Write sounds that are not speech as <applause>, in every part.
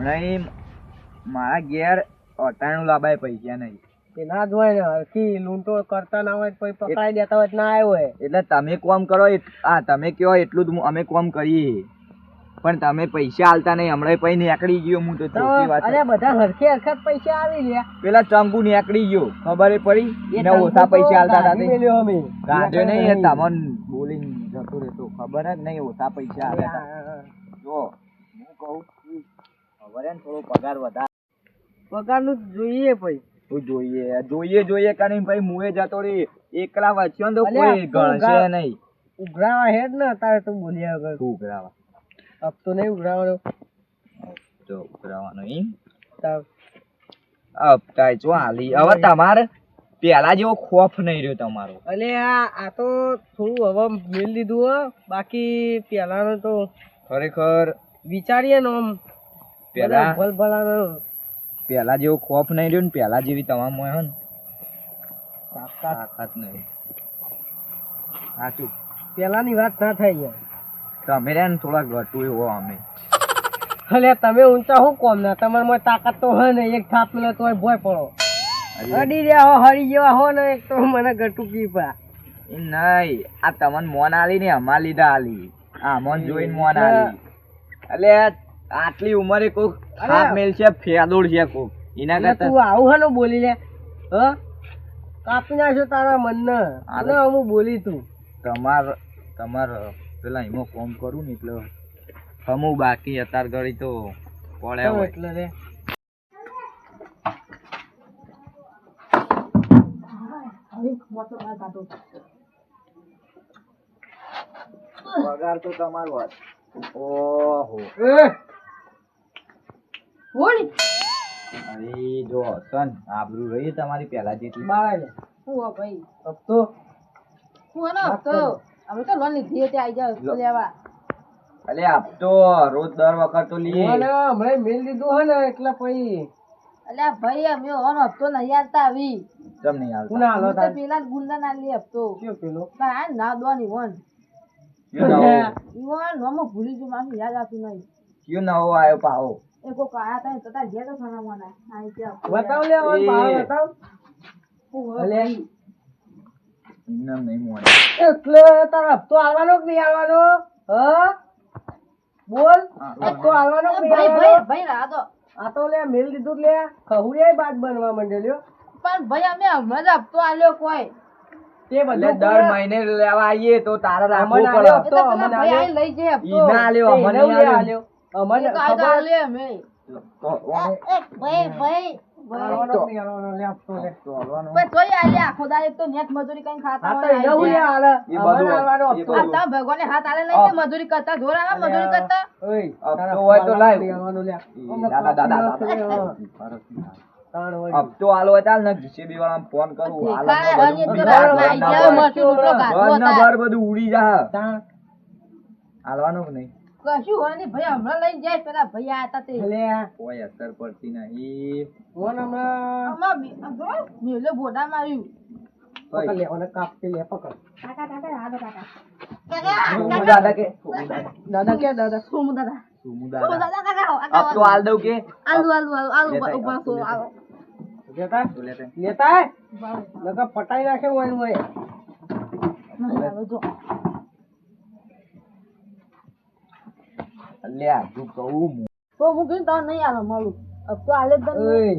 હમણાં મારા ઘેર અટાણું લાબાય પૈસા નહીં. એ ના જ હોય ને હરખી લૂંટો કરતા ના હોય પછી પકડાઈ દેતા હોય ના આવ્યો હોય એટલે તમે કોમ કરો આ તમે કહો એટલું જ અમે કોમ કરીએ. પણ તમે પૈસા આલતા નહીં હમણાં પછી નીકળી ગયો હું તો અરે બધા હરખે હરખત પૈસા આવી ગયા પેલા ચંકુ નીકળી ગયો ખબર પડી? એને ઓછા પૈસા આલતા હતા અમે. નહીં તમને બોલીને જતો રહેતો ખબર જ નહીં ઓછા પૈસા અરે આલ્યા હા, હતા. હા. જો હું કહું છું, ખબર હે ને થોડો પગાર વધારે. પગારનું જોઈએ ભાઈ. જોઈએ જોઈએ જોઈએ કરીને ભાઈ મુએ જતો રે એકલા વચ્ચે તો કોઈ ગણશે નહીં. ઉઘરાવા હેડ ને તારે તું બોલ્યા વગર. શું કરાવા અબ તો નહીં ઉઘરાવાનો. તો ઉઘરાવાનો ઈ અબ તાય જો હાલી. હવે તમારે પેલા જેવો ખોફ નહીં રહ્યો તમારો. એટલે આ આ તો થોડું હવે મેલ લીધું હો. બાકી પેલાનો તો ખરેખર વિચારીએ ને આમ. પેલા પેલા જેવો ખોફ નહીં રહ્યો ને પેલા જેવી તમામ હોય હે ને. તાકાત. નહીં. સાચું. પેલાની વાત ના થાય યાર. તમે રે ને થોડા ઘટું એવો અમે. અલે તમે ઊંચા શું કોમ ના? તમારે માં તાકાત તો હોય ને એક થાપ લે તોય ભોય પડો. હડી અડી રહ્યા હો હરી જેવા હો ને એક તો મને ગટુ પા એ નહીં આ તમને મોન આલી ને અમાર લીધા આલી. આ મોન જોઈને મોન આલી. એટલે આટલી ઉંમરે કોક અરે. મેલ છે ફેદોડ છે કોક. એના કરતા તું આવું હે બોલી લે. હ? કાપી નાખ્યો તારા મનને. આ અને હું બોલી તું. તમાર તમાર પેલા એમાં કોમ કરું ને એટલે હમુ બાકી અતાર ઘડી તો પડે હોય. એટલે રે. પગાર તો તમારો હોત. ઓહો અરે જો સન આબરૂ રહી તમારી પહેલા જેટલી. બાળા ભાઈ? અબ તો અલે આપ તો રોજ દર વખત તો લઈએ મને હમણાં મેલ દીધું હે ને એટલે પછી. અલે ભાઈ અમે ઓનો હપ્તો નહીં આવતા આવી. ચમ નહીં આવતા કોના હાલો હું તો પેલા ગુંડા ના લે હપ્તો. કયો પેલો? ના ના દોની વન કયો નવો? ઈવન નમો ભૂલી ગયું મામી યાદ આવતું નહીં. કયો નવો આવ્યો પાહો એ કાયા તા તો તાર ઘેર તો સના મને આઈ કે બતાવ લે હવે એ. બતાવ. અલે એમને નહીં મોને એટલે તારો હપ્તો આવવાનો કે નહીં આવવાનો હ? બોલ. હપ્તો આવવાનો કે ભાઈ ભાઈ ભાઈ રા તો આ તો લે મેલ દીધું લે. ખહુડિયાય બાદ બનવા માંડેલ્યો. પણ ભાઈ અમે હમણાં જ હપ્તો આલ્યો કોઈ. તે બધા દર મહિને લેવા આવીએ તો તારા રાખવું અમને પડે. હપ્તો. પેલા લઈ જાય હપ્તો. ઈ ના આલ્યો અમને આલ્યો. અમને ખબર ભાઈ ભાઈ મજૂરી ભગવાને હાથ આલે નહીં કરતા જોર આવે મજૂરી કરતા? હપ્તો આલો ચાલ ને જીસીબી વાળા ફોન કરું. બધું ઉડી જા હાલવાનું કે નહીં? કશું હોય નહીં. ભાઈ હમણાં લઈને જાય પેલા ભાઈ આયા તા તે. લે, કોઈ અસર પડતી નહીં. કોણ હમણાં. મેલે બોડા માર્યું પકડ લે, ઓને કાપી લે, પકડ. કાકા કાકા હાલો કાકા. દાદા કે? દાદા? દાદા દાદા? સોમુ દાદા? સોમુ સોમુ દાદા? દાદા કાકા? આવો, કાકા હપ્તો દઉં કે? આલુ આલુ આલુ આલુ લેતા ઉપર આવો, લેતા લેતા? લેતા? આય. પટાઈ નાખે હોય હોય. નહીં અલ્યા તું કહું હું. તો હું કીધું તો નહીં આલો મારું अब તો આલે જ નહીં. ઓય.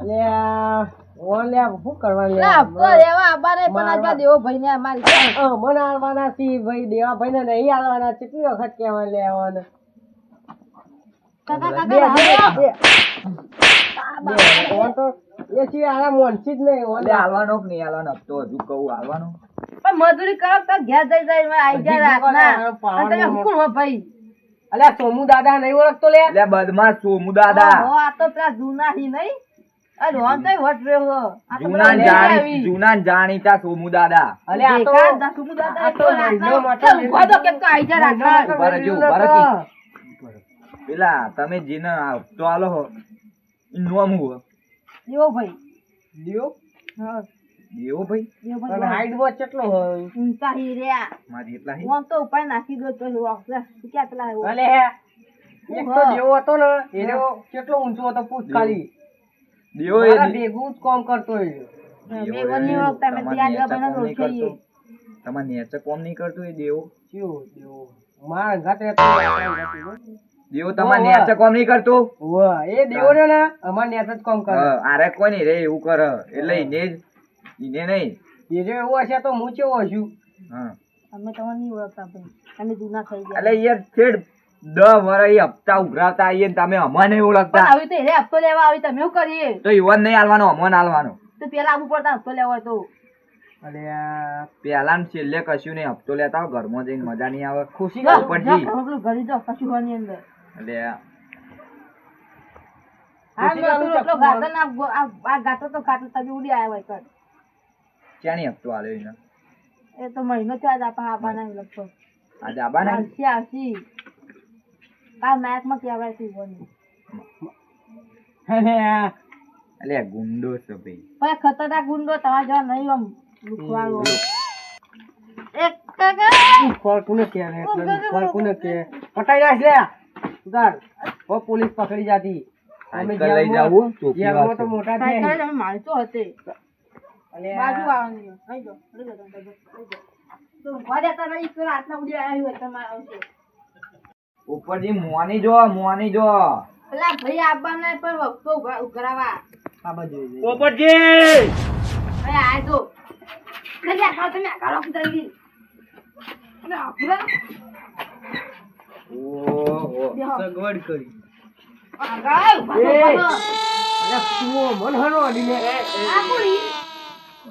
અલ્યા, શું કરવાનું લે? હપ્તો લેવા આબાને પણ આ દેવો ભાઈ ને અમારી મને આલવાના સી ભાઈ દેવા ભાઈ ને નહીં આલવાના કેટલી વખત કહેવા લેવાના કાકા બે, કાકા બે, હાલો. બે. બે, ઓન તો એ સિવાય આના મોનથી જ નહીં ઓન અલ્યા હાલવાનો કે નહીં હાલવાનો હપ્તો હજુ કહું હાલવાનો મજૂરી કરો તો ઘેર જઈ જાય આઈ જાય રાતના તમે એમાં. ભાઈ અલ્યા સોમુ દાદા નહીં ઓળખતો લે. અલ્યા બદમાશ સોમુ દાદા. ઓહો, આ તો પેલા જૂના હી નહીં? અરે રોહન તો વટ રહ્યો જૂના પેલા જાણી આવી. જૂના જાણીતા સોમુ દાદા. અલ્યા આ તો દેખાય ને દાસુ દાદા આ તો તો મહિનો રાતના માટે તો કેમ તો આઈ જાય રાતના. ઊભા રહેજો, ઊભા નતો. પેલા તમે જેને હપ્તો આલો હો નોમ હું. એવો ભાઈ. લ્યો. હા, એવો ભાઈ? એવો હાઈટ બહુ કેટલો હોય. ઊંચા હી રહ્યા મારી એટલા હી હું તો ઉપાય નાખી દો આવશે. શું ક્યાં પેલા હે. એક તો દેવો હતો ને એને કેટલો ઊંચો હતો પૂછ ખાલી દેવો એ ભેગું જ કામ કરતો એ. દેવો ની વખત અમે ત્યાં કોમ નહીં ઓળખીએ. કરતો. તમારે કોમ નહીં કરતો એ દેવો? કયો દેવો? મારા હો. દેવો તમાર નેચર નેચે કોમ નહીં કરતો? વાહ એ દેવો ને અમાર નેચર જ કામ કરે. અરે આરે કોઈ નહીં રે એવું કરે. એટલે એને જ એને નહીં. એ જો એવું હશે તો હું કેવો છું? હા. અમે તમને નહીં ઓળખતા ભાઈ. અમે જૂના થઈ ગયા. એટલે યાર છેડ દસ વર્ષ ઈ હપ્તા ઉઘરાતા આવીએ તમે અમને નહીં ઓળખતા. આવી તો એને હપ્તો લેવા આવી તમે શું કરીએ? તો યુવાન નહીં હાલવાનો અમને હાલવાનો. તો પેલા આવું પડતા હપ્તો લેવા હોય તો. અરે પેલા છેલ્લે કશું નહીં હપ્તો લેતા હોય ઘરમાં જઈને મજા નહીં આવે. ખુશી ઉપરથી. ઘરે જાઓ, કશું હોય નહીં અંદર. ને આ ગાતો તો ગાતો તમે ઉડી આવ્યા હોય. ક્યાંની હપ્તો આલ્યો એને એ તો મહિનો થયો જ આપા આપવાના એ લગભગ. આજે આબા ને આવશે, આવશે. આ મેચમાં કહેવાય છે. અરે આ ગુંડો છે ભાઈ. પણ ખતરનાક ગુંડો તમારા જેવા નહીં આમ લુખવાળો. એક. ફળ કોને કે રે? ફળ કોને કે? પટાઈ નાખ લે. ઉધાર. ઓ પોલીસ પકડી જાતી. અમે લઈ જાવું ચોકી વાત મોટા થઈ તમે મારતો હતે. બાજુ આવવાની. જાઓ, લઈ. તો ઊભા રહેતા નહીં, પેલા હાથના ઉડી આવ્યા હોય તમારે આવશે. ઉપરથી મોની જો મોની જો પેલા ભાઈ આવવાના પણ વખતો ઉઘરાવા. આ બાજુ પોપટજી અરે આ જો. કદી આ તમે, આ જલ્દી. અને આખું ઓહો સગવડ કરી આગળ, મન હનો અડીને આ?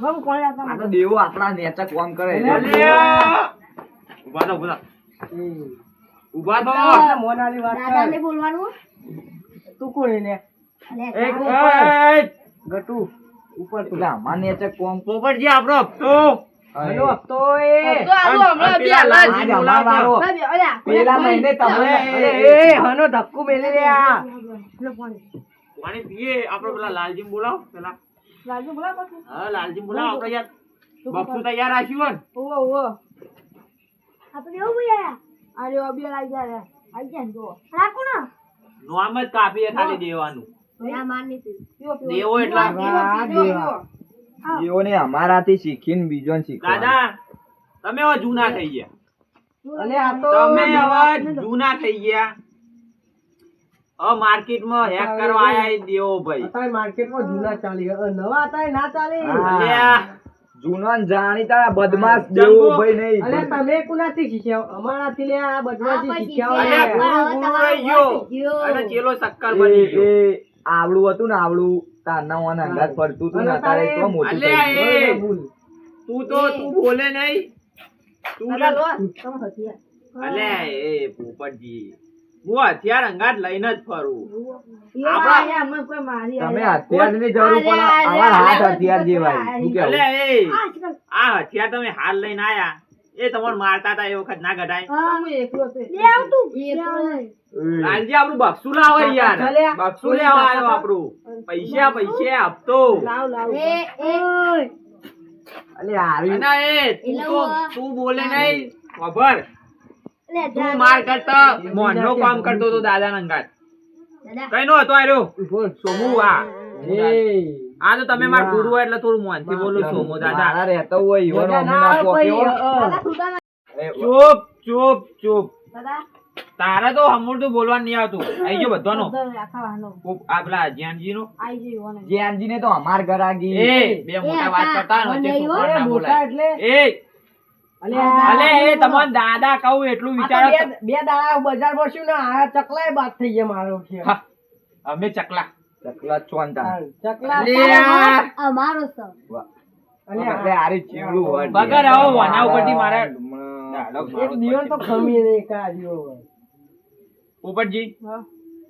ભમ કોણ આ તો દેવો આપણા નેચા કોમ કરે. ઊભા થો ઊભા ઊભા તો મોનાલી વાત દાદાને બોલવાનું? તું કોણ એને? અરે, એક ગટુ ઉપર. તું એટલે અમાર નેચે કોમ. પોપટજી આપણો હપ્તો. હલો હપ્તો એ. તો આ હમણાં પેલા બે લાલજી આજ અમાર વારો. અરે, અરે, આ પેલા મહિને તમે અરે એ. હનો ધક્કુ મેલી પેલો કોણ? પાણી. પીએ આપણે પેલા લાલજી બોલાવો પેલા. બોલાવો. હા લાલજી બોલાવો આપણે યાર બક્ષુ તૈયાર રાખ્યું હોય ને ઓવો, ઓવો. આપણે એવું બોલ્યા? આ જો અબીર આઈ આઈ ગયા જો. રાખો ને. નોમ જ કાપીએ ખાલી દેવાનું ના, મારની હતી. પીવો, પીવો. દેવો એટલા પીવો, પીવો, વાહ, પીવો, દેવા. પીવો. હા. દેવોને અમારાથી શીખીને બીજોને શીખવાડે દાદા તમે હવે જૂના થઈ ગયા અને આ તો તમે હવે જૂના થઈ ગયા માર્કેટમાં હેક કરવા આયા દેવો ભાઈ. અત્યારે માર્કેટમાં જૂના ચાલી નવા અત્યારે ના ચાલે. હા. અલ્યા, જૂનો ને જાણીતા બદમાશ દેવો ભાઈ નહીં. અલે તમે કુનાથી શીખ્યા? અમારાથી લે આ બદમાશી શીખ્યા અલ્યા, ગુરુ ગુરુ રહી ગયો. અને ચેલો શક્કર બની ગયો. આવડું હતું ને આવડું. તારના ઓન અંગાત ફરતું હતું ને તારે તો મોટું થઈ. તું તો તું બોલે નહીં. તું લે- લો, તમે હથિયાર. અલ્યા એ પોપટજી હું હથિયાર અંગાત લઈને જ ફરું. ઈવો આપણા- આયા, અમે કોઈ મારી તમે હથિયારની જરૂર પણ આવા હાથ હથિયાર જેવાય. શું એ આ હથિયાર તમે હાલ લઈને આયા. એ તમને મારતા હતા એ વખત ના ગઢાય. હા, હું એકલો હતો. એકલો નહીં. એ. લાલજી આપણું બક્ષુ લાવો યાર. બક્ષુ લેવા આવ્યો આપણું. પૈસા પૈસે આપતો. અલે લાવ. અલ્યા હારી. એ તું તું બોલે નહીં. ખબર? તું માર કરતા મોનનો કામ કરતો તો દાદા નંગાત કઈ નો હતો આર્યો સોમુ આ આ તો તમે માર ગુરુ એટલે થોડું મોનથી બોલું સોમુ દાદા. રહેતો હોય ઈવોનો છૂટા ના. એ, ચૂપ ચૂપ તારા તો તારે તો બોલવા બોલવાનું નહીં આવતું. આઈ ગયો બધાનો. આ પેલા જ્ઞાનજી નો જ્ઞાનજી ને તો અમાર ઘર આગી. એ બે મોટા વાત કરતા વચ્ચે એ મોટા બોલાય એટલે એ અલે એ તમને દાદા કહું એટલું વિચારો બે- બે દાડા બજાર પડશું ને આ ચકલાય બાદ થઈ ગયા મારો છે. અમે ચકલા. ચકલા ચોંટા ચકલા. અમારો છે. અલે એટલે ચીવડું હોય બગર આવો, વાના ઉપરથી મારે એક દિયો તો ખમી નહીં કાઢ્યો હોય.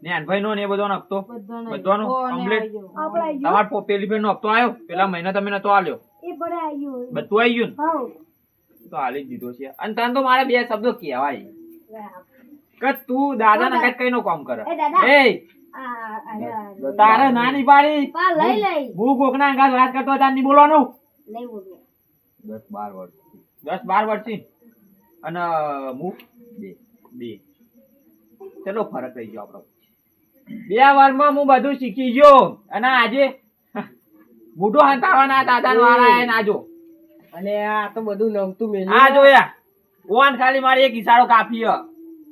જ્ઞાનભાઈ નો ને એ બધો હપ્તો? બધાનો. તમાર પેલી ફેર નો હપ્તો આવ્યો પેલા મહિના તમે નતો આલ્યો? બધું આવી ગયું ને? તો હાલી જ દીધો છે. અને તને તો મારે બે શબ્દો કહેવાય. કે તું દાદા ના કઈ નો કામ કરે. એ તારે નાની પાડી લઈ લઈ. હું કોકના અંગાત વાત કરતો તાર નહીં બોલવાનું? દસ બાર વર્ષ દસ બાર વર્ષથી અને હું? બે. બે. ચલો ફરક રહી ગયો આપણો? બે વારમાં હું બધું શીખી ગયો. અને આજે મોઢું હંતાવાના દાદા વાળા એ ને આજો. અને આ તો બધું નમતું મેલ્યું આ જોયા. ઓન ખાલી મારી એક ઈશારો કાપી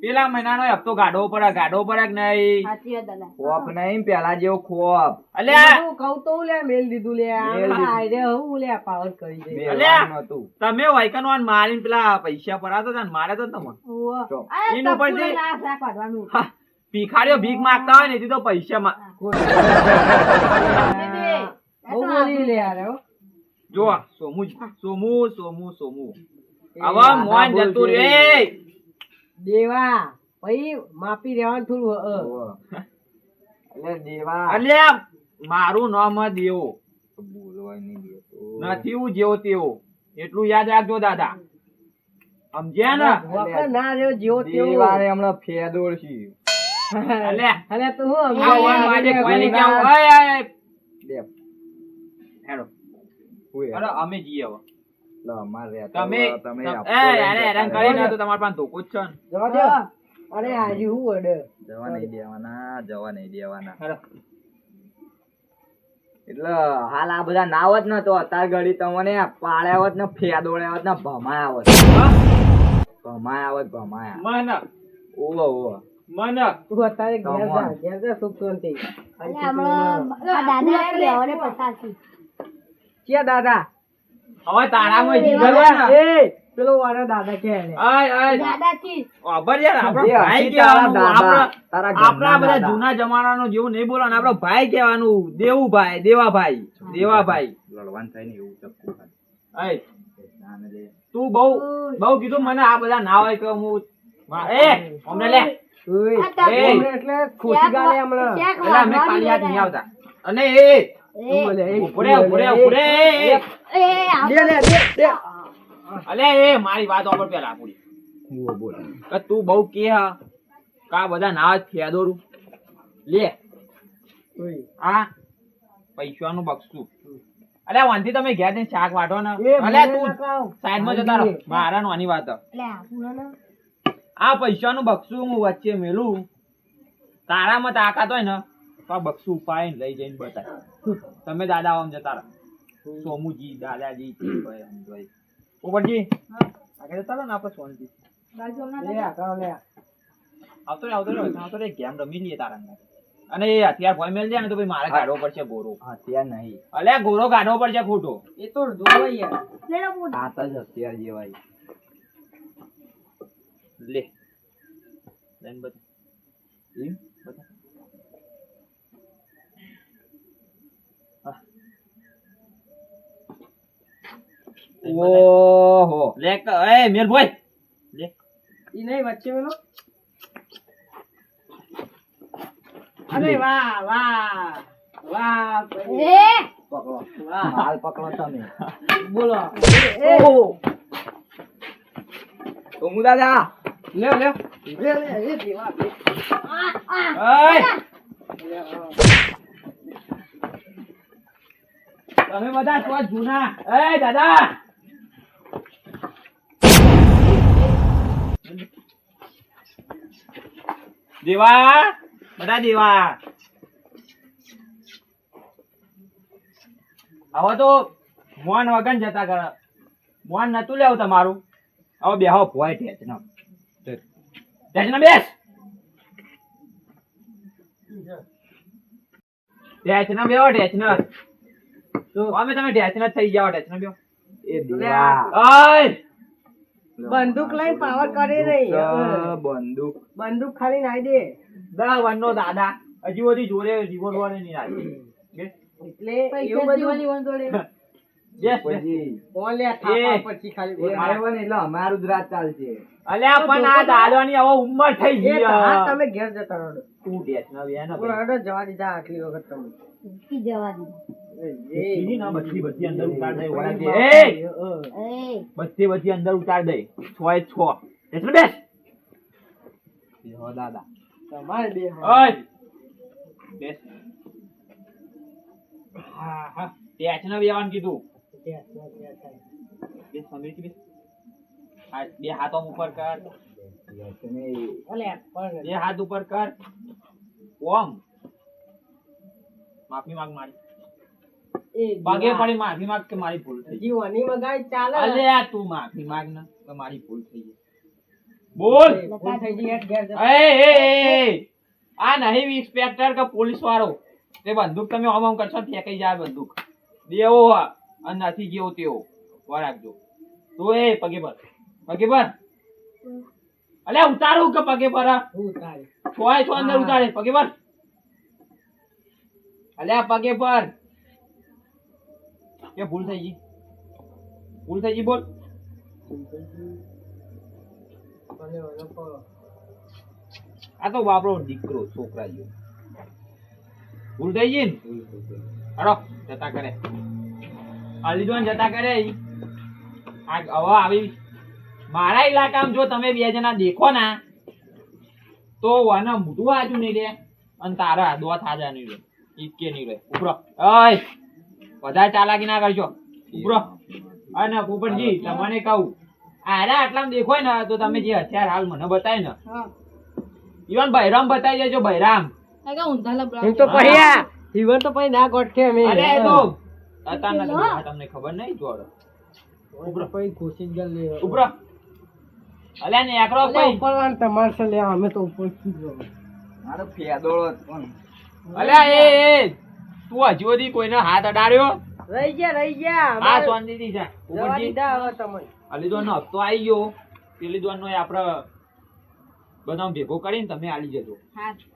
પેલા મહિનાનો હપ્તો ગાડો પડે ગાડો પડે કે નહીં? સાચી વાત દાદા. ખોફ નહીં પેલા જેવો ખોફ. અલ્યા. બધું કહું તો લે મેલ દીધું લે મેલ આઈડે હું લે પાવર કરી દે. અલ્યા. તમે વાયકન વાન મારીને પેલા પૈસા પરાતો હતા ને મારે તો તમે એનું વાઢવાનું. હા, ભિખારીઓ ભીખ માંગતા હોય ને એથી તો પૈસા માં બહુ બોલી લે યાર. જો આ સોમુ. સોમુ સોમુ સોમુ એ મોન જતું રે દેવા ભાઈ માપી રહેવાનું થોડું એટલે દેવા. એટલે મારું નામ દેવો બોલવાય નહીં નથી હું જેવો તેવો. એટલું યાદ રાખજો દાદા. સમજ્યા ને? વખત ના રહ્યો જેવો તેવો. હમણાં તું હું કોઈને ઓય ઓય હેડો. અમે જઈએ હવે. તમે તમે હેરાન તો તમારા પાસે ધોકો જ છે જવા દે. અરે આજે હું ઓર્ડર જવા નહીં દેવાના જવા નહીં દેવાના. એટલે હાલ આ બધા ના આવત ને તો અત્યાર ઘડી તમને પાડ્યા આવત ને ફેદોડ્યા આવત ને ભમાયા આવત? ભમાયા આવત ભમાયા. મન. ઓવો ઓવો તું અત્યારે ઘેર જા ઘેર જા સુખ શાંતિ. દાદા લેવાને પસારથી. ક્યાં દાદા. હવે તારામાં જીગર હોય ને. એ પેલો વાળો દાદા કે આય આય. દાદાથી. ખબર યાર આપણો ભાઈ કહેવાનું આપણા આપણા બધા. જૂના જમાનાનો જેવું નહીં બોલવાનું આપણો ભાઈ કહેવાનું. દેવુભાઈ દેવાભાઈ દેવાભાઈ. લડવાનું થાય ને એવું ચક્કુ. આય. તું બહુ બહુ કીધું મને આ બધા ના હોય કે હું એ અમને લે. એટલે ખુશી ગાલે હમણાં. એટલે અમે પાણી હાથ નહીં આવતા. અને એ એ, મારી વાત ઉપર પેલા પૂરી ઉવો બોલ. કે તું બહુ કે કા બધા ના ફેદોરું લે. આ પૈસાનું બક્ષું. અલે વાંધી તમે ઘેર જઈને શાક વાટો ને. અલે તું સાઈડમાં જતા રહો. મારા નોની વાત. આ પૈસાનું બક્ષું હું વચ્ચે મેલું. તારામાં તાકાત હોય ને તો આ બક્ષું ઉપાડીને લઈ જઈને બતાય. તમે દાદા આમ જતા રહો. સોમુજી દાદાજી ભાઈ ઉપરજી આગળ જતા રહો ને આપણે સોનજી. આવતો રે આવતો રે આવતો રે ગેમ રમી લઈએ તારા. અને એ હથિયાર ભોય મેલ જાય ને તો ભાઈ મારે કાઢવો પડશે ગોરો હથિયાર નહીં. અલે ગોરો કાઢવો પડશે ખોટો. એ તો જોવો યાર લે લો પૂરો. હાથ જ હથિયાર જેવાય. લે. લઈને બતા એમ? બતા હા. લઈને બતા. ઓહો. લે એ મેલ ભાઈ લે. ઈ નહીં વચ્ચે મેલો. અરે વાહ વાહ વાહ એ, પકડો. વાહ. હાલ પકડો તમે. બોલો. ઓહો. સોમુ દાદા. લે લે લે લે એ દીવા આ, આ. તમે બધા છો જૂના. એ દાદા. દેવા? બધા દેવા. હવે તો મોન વગન જતા કર. મોન નતું લેવું તમારું? હવે બેહો ભોય ટેચનો. ટેચનો બેસ. ટેચનો બેહો ટેચનો. અમે તમે ટેચનો થઈ જાઓ ટેચનો બેહો. એ દેવા. ઓય! બંદૂક લઈ પાવર કરી રહી બંદૂક બંદૂક. ખાલી નાઈ દે. દા વનનો દાદા. હજી બધી જોડે રિવોલ્વર નહીં આવી એટલે એવું બધું. <laughs> તમે ઘેર જતા રહો. તું જવા દીધા આટલી વખત તમે. જવા બધી બધી અંદર ઉતાર દે વળા દે. એ, એ. એ, બધી બધી અંદર ઉતાર દે. છ એ છ. એટલે બેસ દાદા. તમારે બે બેસ. હા હા. ટેચનો બેવાનું કીધું. બેસ બે હાથો ઉપર કર. બે હાથ ઉપર કર. ઓમ. માફી માંગ મારી. પગે પડી માફી માંગ કે મારી ભૂલ થઈ જીવવાની મગાઈ ચાલે. અલે આ તું માફી માંગ ને કે મારી ભૂલ થઈ ગઈ. બોલ! ભૂલ થઈ ગઈ, ઘેર એ એ આ નહીં ઇન્સ્પેક્ટર કે પોલીસ વાળો. તે બંદૂક તમે આમ આમ કરશો ફેંકાઈ જાય બંદૂક. દેવો અને નથી જેવો તેવો. વાર રાખજો તું એ પગે પર. પગે પર? અલ્યા ઉતારું કે પગે પર ઉતારે. છોય છો અંદર ઉતારે. પગે પર? અલ્યા પગે પર. કે ભૂલ થઈ ગઈ. ભૂલ થઈ ગઈ, બોલ. આ તો બાપરો દીકરો છોકરા જેવો ભૂલ થઈ ગઈ ને? હરો જતા કરે. લીધો જતા કરે. આ હવે આવી. મારા ઇલાકામાં જો તમે બે જણા દેખો ના, તો વાના મોઢું આજુ નહીં રે અને તારા દોત હાજા નહીં રે. ઈકે નહીં રહે. ઉપરો ઓય વધારે ચાલાકી ના કરજો ઉપરો અને પોપટજી તમને કહું. આરા આટલામાં દેખોય ને તો તમે જે હથિયાર હાલ મને બતાય ને. ઈવન બૈરામ બતાવી દેજો બૈરામ. એમ તો પછી ઈવન તો પછી ના ગોઠે અમે. અરે તો અતાના તમને ખબર નહીં જોડો. ઉપર પછી ઘૂસી જ લે ઉપરો અલ્યા ને એકરો પછી ઉપર વાળા તમારે છે લે અમે તો ઉપરથી જો મારો ફેદોળો પણ અલ્યા એ એ તું હજુ સુધી કોઈને હાથ અડાડ્યો? રહી ગયા રહી ગયા આ અમારે શાંતિથી જા જવા દીધા હવે તમે અલીદોન નો હપ્તો આવી ગયો. પેલીદોન નો આપણે બધા ભેગો કરીને તમે આલી જજો.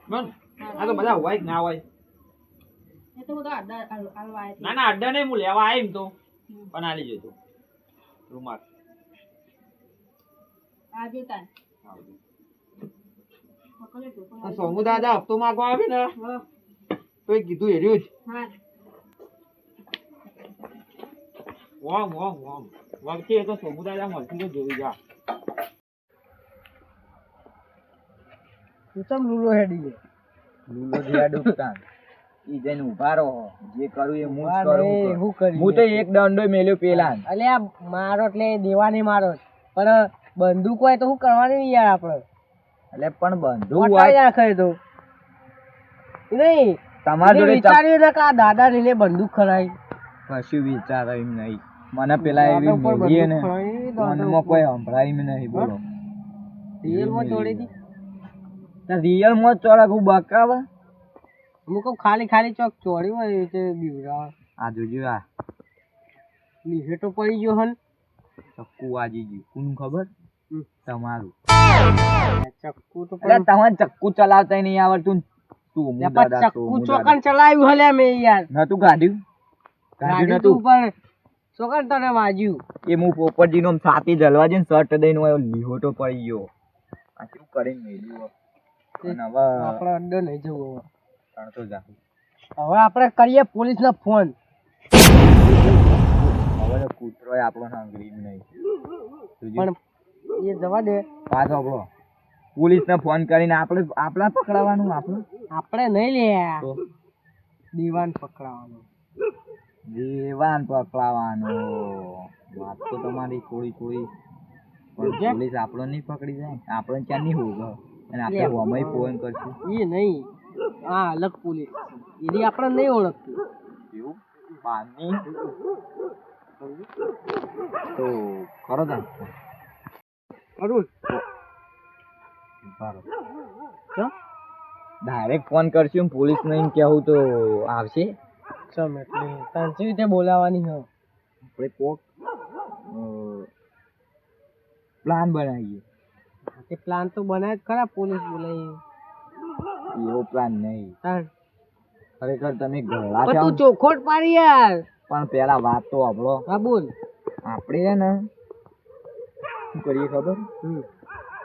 બરાબર? આ તો બધા હોય કે ના હોય? એ ના ના અડ્ડા નહીં હું લેવા આવી તો. પણ આલી જજો. રૂમાલ. આજે તાન સોમુ દાદા હપ્તો માગવા આવે ને? હા. તો એ કીધું એર્યું જ. હા. વોમ વોમ વોમ. વખતે એ તો સમુદાય મળતી તો જોઈ જા. તું ચમ લૂલો હેડી ગયો? લૂલો દિયા ડૂબતા ઈ જઈને ઊભા રહો. જે કરું એ હું જ કરું હું. કરી. હું તો એક દંડો મેલ્યો પેલા અલ્યા મારો એટલે દેવાની મારો પણ બંદૂક હોય તો હું કરવાની યાર આપણે? એટલે પણ બંદૂક હોય નાખે તો. નહીં. તમારા જોડે વિચાર્યું ને કે આ દાદા લઈને બંદૂક ખરાઈ કશું વિચારો નહીં. મને પેલા એવી ને મનમાં કોઈ સંભળાય નહીં બોલો. રિયલમાં હું. બકાવા? હું કહું ખાલી ખાલી ચોક ચોરી હોય રીતે બીવડાવે. આ જોજો આ. નીચે તો પડી ગયો હન. ચક્કુ વાજી ગયું. કોનું ખબર? તમારું. ચક્કુ તો તમારે ચક્કુ ચલાવતા નહીં આવડતું. તું હું દાદા તું ચોકન ચલાવ્યું હલે મે યાર. નતું કાઢ્યું કાઢ્યું ગાડી તું નતું પણ ચોકન તને વાજ્યું. એ હું પોપટજી નો છાતી જલવા જઈને શર્ટ દઈને હોય લીહોટો પડી ગયો. આ શું કરીને મેલ્યું હો? અને હવે આપણે અંદર નહીં જવું હવે. તણતો જા. હવે આપણે કરીએ પોલીસ ને ફોન. હવે તો કૂતરોય આપણો સાંભળી નહીં. પણ એ જવા દે. પાછો આપણો પોલીસ ને ફોન કરીને આપણે આપણા પકડાવાનું આપણે? આપણે નહીં લે. દીવાન પકડાવાનો. દીવાન પકડાવાનો. વાત તો તમારી થોડી પણ પોલીસ આપણો નહીં પકડી જાય. આપણે ક્યાં નહીં હોગ? અને આપણે હોમય ફોન કરશું. એ નહીં. આ અલગ પોલીસ એની આપણે નહીં ઓળખતી. એવું? તો કરો તા કરું. ડાયરેક્ટ ફોન કરશું પોલીસ ને કેવું તો આવશે? ચમ એટલે તને કેવી રીતે બોલાવાની હો આપણે કોક પ્લાન બનાવીએ. તે પ્લાન તો બનાય જ ખરા પોલીસ બોલાવી એવો પ્લાન નહીં. ખરેખર તમે ગળા છો તું ચોખોટ પાડી યાર. પણ પેલા વાત તો આપણો. હા બોલ. આપણે છે ને શું કરીએ ખબર? હમ.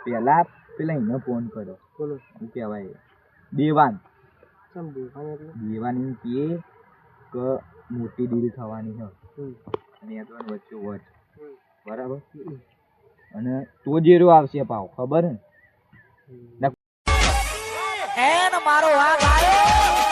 પેલા પેલા એને ફોન કર્યો. બોલો. શું કહેવાય? દેવાન ચમ દેવાન એટલે? દેવાન એમ કે કે મોટી ડીલ થવાની છે. અને એ તો વચ્ચે વચ બરાબર? અને તો જેરો આવશે પાવ ખબર ને? એન મારો વાઘ આવ્યો